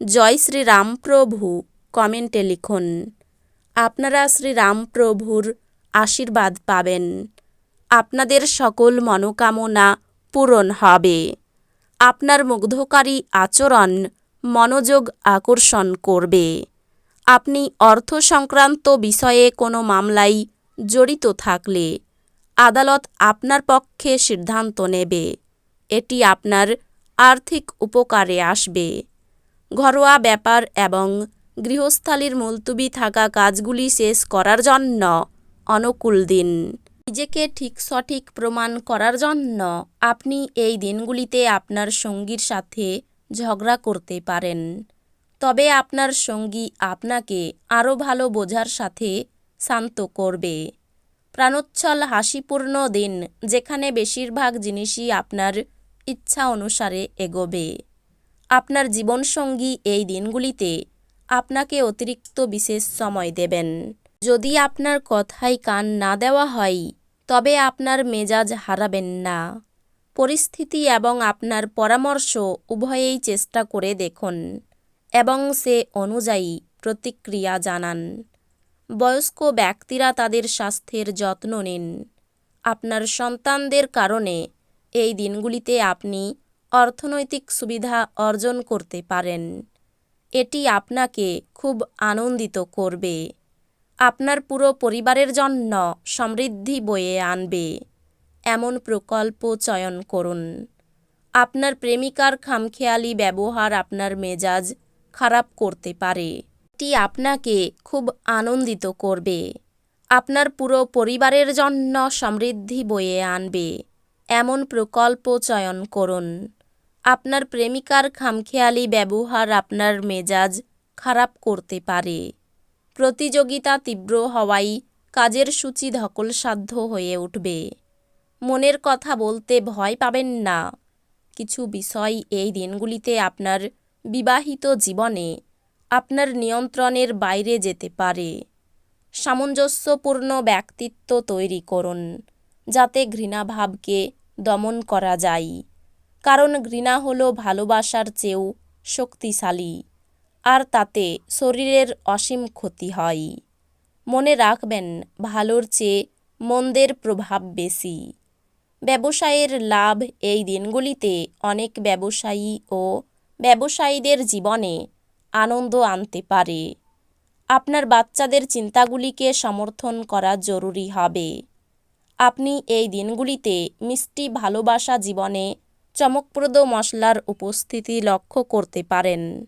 জয় শ্রীরামপ্রভু কমেন্টে লিখুন। আপনারা শ্রীরামপ্রভুর আশীর্বাদ পাবেন। আপনাদের সকল মনোকামনা পূরণ হবে। আপনার মুগ্ধকারী আচরণ মনোযোগ আকর্ষণ করবে। আপনি অর্থ সংক্রান্ত বিষয়ে কোনো মামলায় জড়িত থাকলে আদালত আপনার পক্ষে সিদ্ধান্ত নেবে। এটি আপনার আর্থিক উপকারে আসবে। ঘরোয়া ব্যাপার এবং গৃহস্থালির মুলতুবি থাকা কাজগুলি শেষ করার জন্য অনুকূল দিন নিজেকে ঠিক সঠিক প্রমাণ করার জন্য আপনি এই দিনগুলিতে আপনার সঙ্গীর সাথে ঝগড়া করতে পারেন। তবে আপনার সঙ্গী আপনাকে আরও ভালো বোঝার সাথে শান্ত করবে। প্রাণোচ্ছল, হাসিপূর্ণ দিন যেখানে বেশিরভাগ জিনিসই আপনার ইচ্ছা অনুসারে এগোবে। আপনার জীবনসঙ্গী এই দিনগুলিতে আপনাকে অতিরিক্ত বিশেষ সময় দেবেন। যদি আপনার কথায় কান না দেওয়া হয়, তবে আপনার মেজাজ হারাবেন না। পরিস্থিতি এবং আপনার পরামর্শ উভয়েই চেষ্টা করে দেখুন এবং সে অনুযায়ী প্রতিক্রিয়া জানান। বয়স্ক ব্যক্তিরা তাদের স্বাস্থ্যের যত্ন নিন। আপনার সন্তানদের কারণে এই দিনগুলিতে আপনি অর্থনৈতিক সুবিধা অর্জন করতে পারেন। এটি আপনাকে খুব আনন্দিত করবে। আপনার পুরো পরিবারের জন্য সমৃদ্ধি বয়ে আনবে। এমন প্রকল্প চয়ন করুন। আপনার প্রেমিকার খামখেয়ালি ব্যবহার আপনার মেজাজ খারাপ করতে পারে। এটি আপনাকে খুব আনন্দিত করবে। আপনার পুরো পরিবারের জন্য সমৃদ্ধি বয়ে আনবে। এমন প্রকল্প চয়ন করুন। আপনার প্রেমিকার খামখেয়ালি ব্যবহার আপনার মেজাজ খারাপ করতে পারে। প্রতিযোগিতা তীব্র হওয়ায় কাজের সূচি ধকলসাধ্য হয়ে উঠবে। মনের কথা বলতে ভয় পাবেন না। কিছু বিষয় এই দিনগুলিতে আপনার বিবাহিত জীবনে আপনার নিয়ন্ত্রণের বাইরে যেতে পারে। সামঞ্জস্যপূর্ণ ব্যক্তিত্ব তৈরি করুন, যাতে ঘৃণাভাবকে দমন করা যায়। কারণ ঘৃণা হলো ভালোবাসার চেয়েও শক্তিশালী। আর তাতে শরীরের অসীম ক্ষতি হয়। মনে রাখবেন, ভালোর চেয়ে মন্দের প্রভাব বেশি। ব্যবসায়ের লাভ এই দিনগুলিতে অনেক ব্যবসায়ী ও ব্যবসায়ীদের জীবনে আনন্দ আনতে পারে। আপনার বাচ্চাদের চিন্তাগুলিকে সমর্থন করা জরুরি হবে। আপনি এই দিনগুলিতে মিষ্টি ভালোবাসা জীবনে চমকপ্রদ মশলার উপস্থিতি লক্ষ্য করতে পারেন।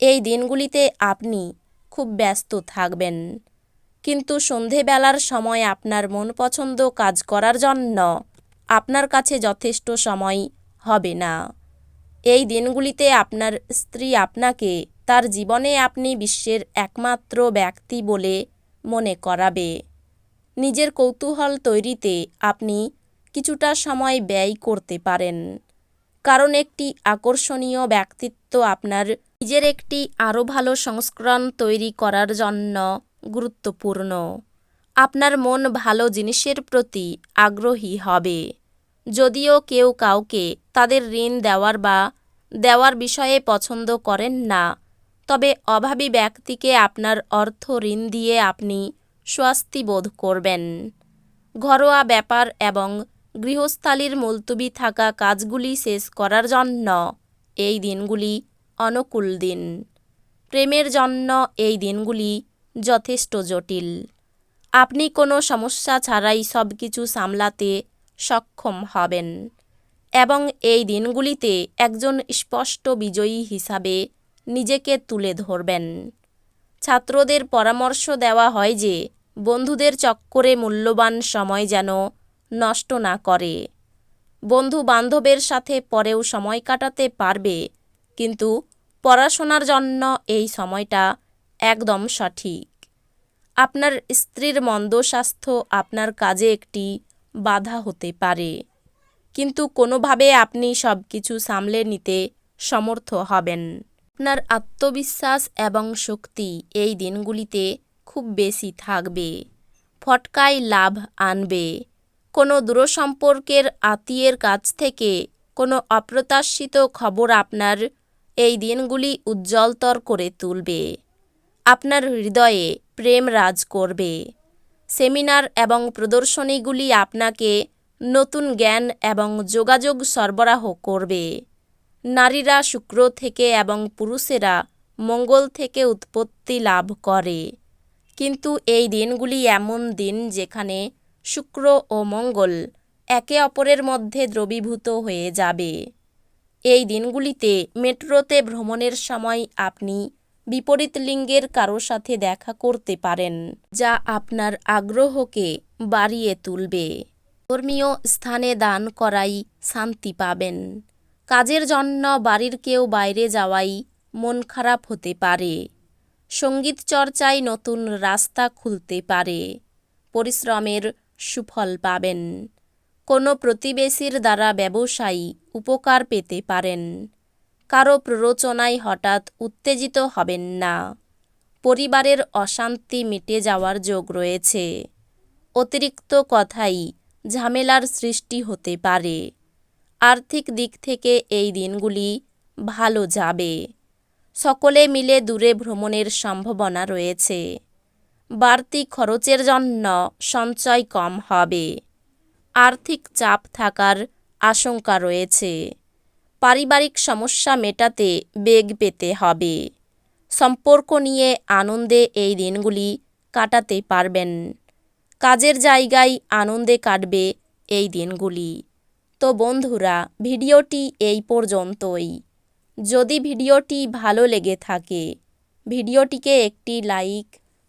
এই দিনগুলিতে আপনি খুব ব্যস্ত থাকবেন। কিন্তু সন্ধেবেলার সময় আপনার মন পছন্দ কাজ করার জন্য আপনার কাছে যথেষ্ট সময় হবে না। এই দিনগুলিতে আপনার স্ত্রী আপনাকে তার জীবনে আপনি বিশ্বের একমাত্র ব্যক্তি বলে মনে করাবে। নিজের কৌতূহল তৈরিতে আপনি কিছুটা সময় ব্যয় করতে পারেন। কারণ একটি আকর্ষণীয় ব্যক্তিত্ব আপনার। নিজের একটি আরও ভালো সংস্করণ তৈরি করার জন্য গুরুত্বপূর্ণ। আপনার মন ভালো জিনিসের প্রতি আগ্রহী হবে। যদিও কেউ কাউকে তাদের ঋণ দেওয়ার বা দেওয়ার বিষয়ে পছন্দ করেন না, তবে অভাবী ব্যক্তিকে আপনার অর্থ ঋণ দিয়ে আপনি স্বস্তি বোধ করবেন। ঘরোয়া ব্যাপার এবং গৃহস্থালির মুলতুবি থাকা কাজগুলি শেষ করার জন্য এই দিনগুলি অনুকূল দিন। প্রেমের জন্য এই দিনগুলি যথেষ্ট জটিল। আপনি কোনো সমস্যা ছাড়াই সব কিছু সামলাতে সক্ষম হবেন এবং এই দিনগুলিতে একজন স্পষ্ট বিজয়ী হিসাবে নিজেকে তুলে ধরবেন। ছাত্রদের পরামর্শ দেওয়া হয় যে বন্ধুদের চক্করে মূল্যবান সময় যেন নষ্ট না করে। বন্ধু বান্ধবের সাথে পরেও সময় কাটাতে পারবে, কিন্তু পড়াশোনার জন্য এই সময়টা একদম সঠিক। আপনার স্ত্রীর মন্দ স্বাস্থ্য আপনার কাজে একটি বাধা হতে পারে, কিন্তু কোনোভাবে আপনি সব কিছু সামলে নিতে সমর্থ হবেন। আপনার আত্মবিশ্বাস এবং শক্তি এই দিনগুলিতে খুব বেশি থাকবে, ফটকায় লাভ আনবে। কোনো দূরসম্পর্কের আত্মীয়ের কাছ থেকে কোনো অপ্রত্যাশিত খবর আপনার এই দিনগুলি উজ্জ্বলতর করে তুলবে। আপনার হৃদয়ে প্রেম রাজ করবে। সেমিনার এবং প্রদর্শনীগুলি আপনাকে নতুন জ্ঞান এবং যোগাযোগ সরবরাহ করবে। নারীরা শুক্র থেকে এবং পুরুষেরা মঙ্গল থেকে উৎপত্তি লাভ করে। কিন্তু এই দিনগুলি এমন দিন যেখানে শুক্র ও মঙ্গল একে অপরের মধ্যে দ্রবীভূত হয়ে যাবে। এই দিনগুলিতে মেট্রোতে ভ্রমণের সময় আপনি বিপরীত লিঙ্গের কারও সাথে দেখা করতে পারেন, যা আপনার আগ্রহকে বাড়িয়ে তুলবে। ধর্মীয় স্থানে দান করাই শান্তি পাবেন। কাজের জন্য বাড়ির কেউ বাইরে যাওয়াই মন খারাপ হতে পারে। সংগীত চর্চায় নতুন রাস্তা খুলতে পারে। পরিশ্রমের সুফল পাবেন। কোনো প্রতিবেশীর দ্বারা ব্যবসায়ী উপকার পেতে পারেন। কারও প্ররোচনায় হঠাৎ উত্তেজিত হবেন না। পরিবারের অশান্তি মিটে যাওয়ার যোগ রয়েছে। অতিরিক্ত কথাই ঝামেলার সৃষ্টি হতে পারে। আর্থিক দিক থেকে এই দিনগুলি ভালো যাবে। সকলে মিলে দূরে ভ্রমণের সম্ভাবনা রয়েছে। বাড়তি খরচের জন্য সঞ্চয় কম হবে। আর্থিক চাপ থাকার আশঙ্কা রয়েছে। পারিবারিক সমস্যা মেটাতে বেগ পেতে হবে। সম্পর্ক নিয়ে আনন্দে এই দিনগুলি কাটাতে পারবেন। কাজের জায়গায় আনন্দে কাটবে এই দিনগুলি। তো বন্ধুরা, ভিডিওটি এই পর্যন্তই। যদি ভিডিওটি ভালো লেগে থাকে, ভিডিওটিকে একটি লাইক